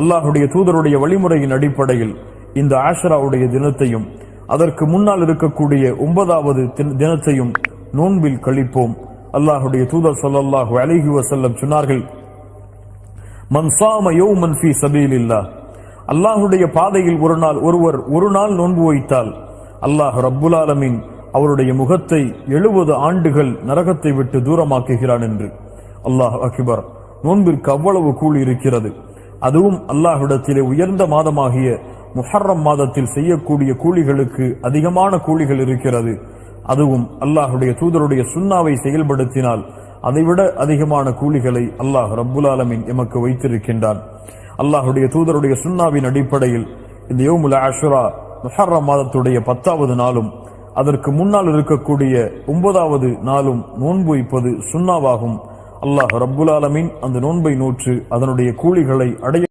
அல்லாஹுடைய தூதருடைய வழிமுறையின் அடிப்படையில் இந்த ஆஷராவுடைய தினத்தையும் அதற்கு முன்னால் இருக்கக்கூடிய ஒன்பதாவது தினத்தையும் நோன்பில் கழிப்போம். அல்லாஹுடைய தூதர் சொல்லல்லாஹு அழகி வசல்லம் சொன்னார்கள் மன்சாம யோ யௌமன் சபீல் இல்லா அல்லாஹுடைய பாதையில் ஒரு நாள் ஒருவர் ஒரு நாள் நோன்பு வைத்தால் அல்லாஹ் ரப்புல் ஆலமீன் அவருடைய முகத்தை எழுபது ஆண்டுகள் நரகத்தை விட்டு தூரமாக்குகிறான் என்று. அல்லாஹ் அக்பர் நோன்பிற்கு அவ்வளவு கூலி இருக்கிறது. அதுவும் அல்லாஹ்விடத்திலே உயர்ந்த மாதமாகிய முஹர்ரம் மாதத்தில் செய்யக்கூடிய கூலிகளுக்கு அதிகமான கூலிகள் இருக்கிறது. அதுவும் அல்லாஹுடைய தூதருடைய சுண்ணாவை செயல்படுத்தினால் அதைவிட அதிகமான கூலிகளை அல்லாஹ் ரப்புல் எமக்கு வைத்திருக்கின்றான். அல்லாஹுடைய தூதருடைய சுன்னாவின் அடிப்படையில் இந்த யோமுல அஷுரா முஹர்ரம் மாதத்துடைய பத்தாவது நாளும் அதற்கு முன்னால் இருக்கக்கூடிய ஒன்பதாவது நாளும் நோன்பு வைப்பது சுன்னாவாகும் அல்லாஹ் ரப்புல் ஆலமீன் அந்த நோன்பை நூற்று அதனுடைய கூலிகளை அடைய